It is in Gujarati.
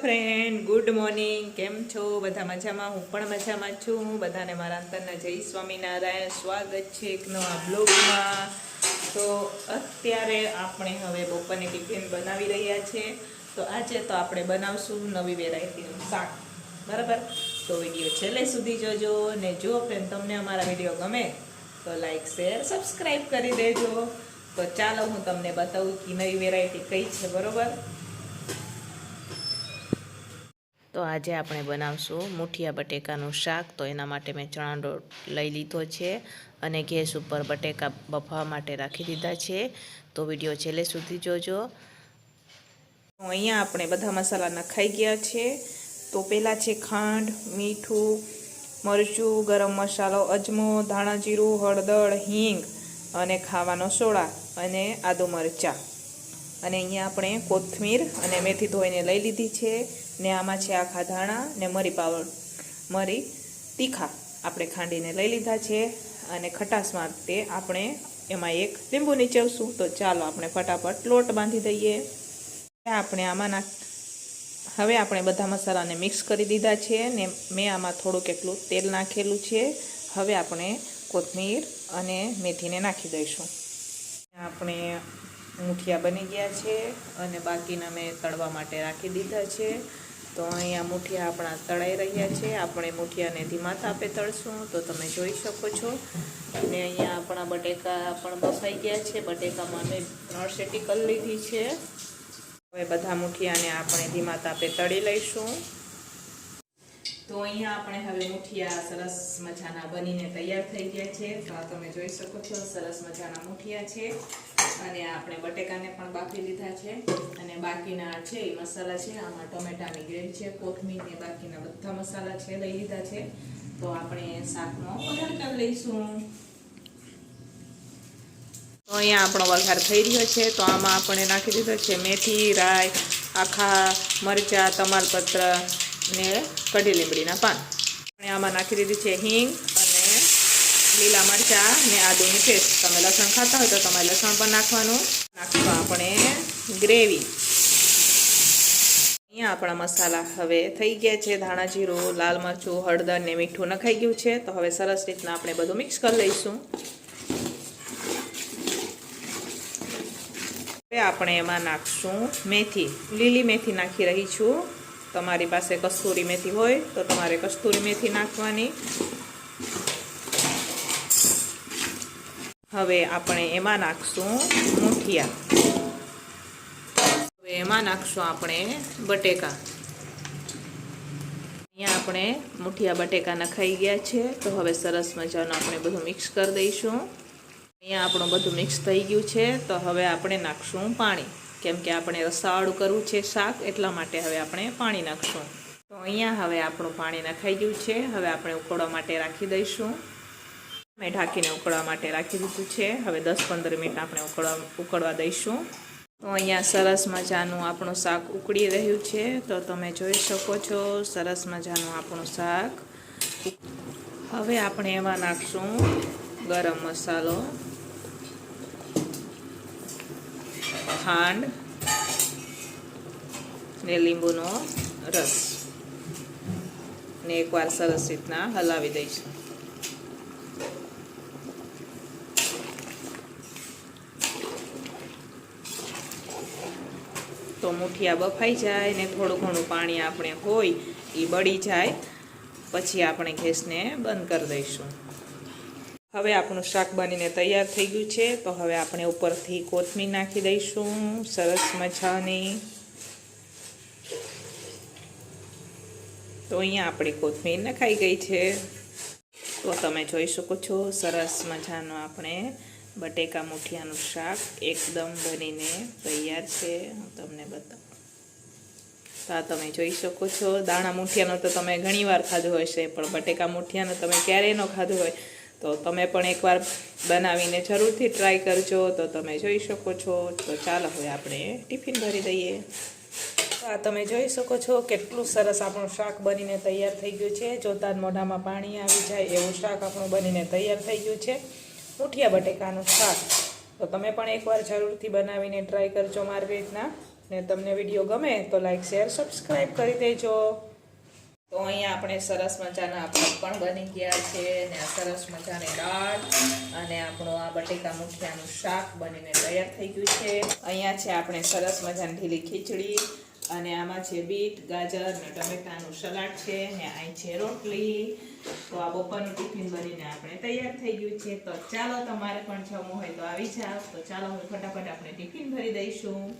ફ્રેન્ડ ગુડ મોર્નિંગ કેમ છો? બધા મજામાં? હું પણ મજામાં છું છું. બધાને મારા અંતરના જય સ્વામિનારાયણ. સ્વાગત છે એક નવા બ્લોગમાં તો અત્યારે આપણે હવે બપોરની ટિફિન બનાવી રહ્યા છે. તો આજે તો આપણે બનાવશું નવી વેરાયટીનું શાક. બરાબર? તો વીડિયો છેલ્લે સુધી જોજો ને જો ફ્રેન્ડ તમને અમારા વીડિયો ગમે, તો લાઈક શેર સબસ્ક્રાઈબ કરી દેજો. તો ચાલો હું તમને બતાવું કે નવી વેરાયટી કઈ છે. બરોબર? તો આજે આપણે બનાવશું મુઠિયા બટેકાનું શાક. તો એના માટે મેં ચણાડો લઈ લીધો છે અને ગેસ ઉપર બટેકા બફવા માટે રાખી દીધા છે. તો વીડિયો છેલ્લે સુધી જોજો. અહીંયા આપણે બધા મસાલા નખાઈ ગયા છે. તો પહેલાં છે ખાંડ, મીઠું, મરચું, ગરમ મસાલો, અજમો, ધાણા જીરું, હળદર, હિંગ અને ખાવાનો સોડા અને આદુ મરચાં. અને અહીંયા આપણે કોથમીર અને મેથી ધોઈને લઈ લીધી છે. ને આમાં છે આખા ધાણા ને મરી પાવડ. મરી, તીખા આપણે ખાંડીને લઈ લીધા છે અને ખટાશ માટે આપણે એમાં એક લીંબુ નીચવશું. તો ચાલો આપણે ફટાફટ લોટ બાંધી દઈએ. આપણે આમાં હવે આપણે બધા મસાલાને મિક્સ કરી દીધા છે ને મેં આમાં થોડુંક એટલું તેલ નાખેલું છે. હવે આપણે કોથમીર અને મેથીને નાખી દઈશું. આપણે મુઠિયા બની ગયા છે અને બાકીના મેં તળવા માટે રાખી દીધા છે. તો અહીંયા મુઠિયા આપણા તળાઈ રહ્યા છે. આપણે મુઠિયાને ધીમા તાપે તળશું. તો તમે જોઈ શકો છો. અને અહીંયા આપણા બટેકા પણ બફાઈ ગયા છે. બટેકામાં મેં ત્રણ શેટી કરી લીધી છે. હવે બધા મુઠિયાને આપણે ધીમા તાપે તળી લઈશું. તો અહીંયા આપણે હવે મુઠિયા સરસ મજાના બનીને તૈયાર થઈ ગયા છે. તો તમે જોઈ શકો છો, સરસ મજાના મુઠિયા છે. અને આપણે બટેકાને પણ બાફી લીધા છે. અને બાકીના છે એ મસાલા છે, આમાં ટમેટાની ગ્રેવી છે, કોથમીર ને બાકીના બધા મસાલા છે, લઈ લીધા છે. તો આપણે શાકનો વઘાર કરી લઈશું. તો અહીંયા આપણો વઘાર થઈ રહ્યો છે. તો આમાં આપણે નાખી દીધો છે મેથી, રાઈ, આખા મરચાં, તમાલપત્ર ને કઢી લીમડીના પાન. આપણે આમાં નાખી દીધી છે હિંગ લીલા મરચાં ને આદુની પેસ્ટ. તમે લસણ ખાતા હોય તો તમારે લસણ પણ નાખવાનું. નાખશું આપણે ગ્રેવી. અહીંયા આપણા મસાલા હવે થઈ ગયા છે. ધાણા જીરું, લાલ મરચું, હળદર ને મીઠું નખાઈ ગયું છે. તો હવે સરસ રીતના આપણે બધું મિક્સ કરી લઈશું. હવે આપણે એમાં નાખશું મેથી. લીલી મેથી નાખી રહી છું. તમારી પાસે કસ્તુરી મેથી હોય તો તમારે કસ્તુરી મેથી નાખવાની. હવે આપણે એમાં નાખશું મુઠિયા. હવે એમાં નાખશું આપણે બટેકા. અહીંયા આપણે મૂઠિયા બટેકા નખાઈ ગયા છે, તો હવે સરસ મજાનું આપણે બધું મિક્સ કરી દઈશું. અહીંયા આપણું બધું મિક્સ થઈ ગયું છે, તો હવે આપણે નાખશું પાણી. કેમ કે આપણે રસાવાળું કરવું છે શાક, એટલા માટે હવે આપણે પાણી નાખશું. તો અહીંયા હવે આપણું પાણી નખાઈ ગયું છે, હવે આપણે ઉકળવા માટે રાખી દઈશું. મેં ઢાંકીને ઉકળવા માટે રાખી દીધું છે. હવે દસ પંદર મિનિટ આપણે ઉકળવા ઉકળવા દઈશું. તો અહીંયા સરસ મજાનું આપણું શાક ઉકળી રહ્યું છે. તો તમે જોઈ શકો છો, સરસ મજાનું આપણું શાક. હવે આપણે એમાં નાખશું ગરમ મસાલો, ખાંડ ને લીંબુનો રસ. ને એકવાર સરસ રીતના હલાવી દઈશું. તો મુઠિયા બફાઈ જાય ને થોડું ઘણું પાણી આપણે હોય એ બળી જાય. પછી આપણે ગેસને બંધ કરી દઈશું. હવે આપણું શાક બનીને તૈયાર થઈ ગયું છે, તો હવે આપણે ઉપરથી કોથમીર નાખી દઈશું. સરસ મજાની. તો અહીંયા આપણી કોથમીર નખાઈ ગઈ છે. તો તમે જોઈ શકો છો, સરસ મજાનો આપણે બટેકા મુઠિયાનું શાક એકદમ બનીને તૈયાર છે. હું તમને બતાવું. તો આ તમે જોઈ શકો છો. દાણા મુઠિયાનો તો તમે ઘણીવાર ખાધું હશે, પણ બટેકા મુઠિયાનો તમે ક્યારેય ન ખાધું હોય તો તમે પણ એકવાર બનાવીને જરૂરથી ટ્રાય કરજો. તો તમે જોઈ શકો છો. તો ચાલો હવે આપણે ટિફિન ભરી દઈએ. આ તમે જોઈ શકો છો કેટલું સરસ આપણું શાક બનીને તૈયાર થઈ ગયું છે. જોતા મોઢામાં પાણી આવી જાય એવું શાક આપણું બનીને તૈયાર થઈ ગયું છે. મુઠિયા બટેકાનું શાક. તો તમે પણ એકવાર જરૂરથી બનાવીને ટ્રાય કરજો મારી રીતના. ને તમને વીડિયો ગમે તો લાઈક શેર સબસ્ક્રાઈબ કરી દેજો. તો અહીંયા આપણે સરસ મજાના ભાત પણ બની ગયા છે ને આ સરસ મજાની દાળ અને આપણું આ બટેકા મુઠિયાનું શાક બનીને તૈયાર થઈ ગયું છે. અહીંયા છે આપણે સરસ મજાની ઢીલી ખીચડી અને આમાં છે બીટ, ગાજર ને ટમેટાનું સલાડ છે ને અહીં છે રોટલી. તો આ બપોરનું ટિફિન બનીને આપણે તૈયાર થઈ ગયું છે. તો ચાલો તમારે પણ જમવું હોય તો આવી જાઓ. તો ચાલો હવે ફટાફટ આપણે ટિફિન ભરી દઈશું.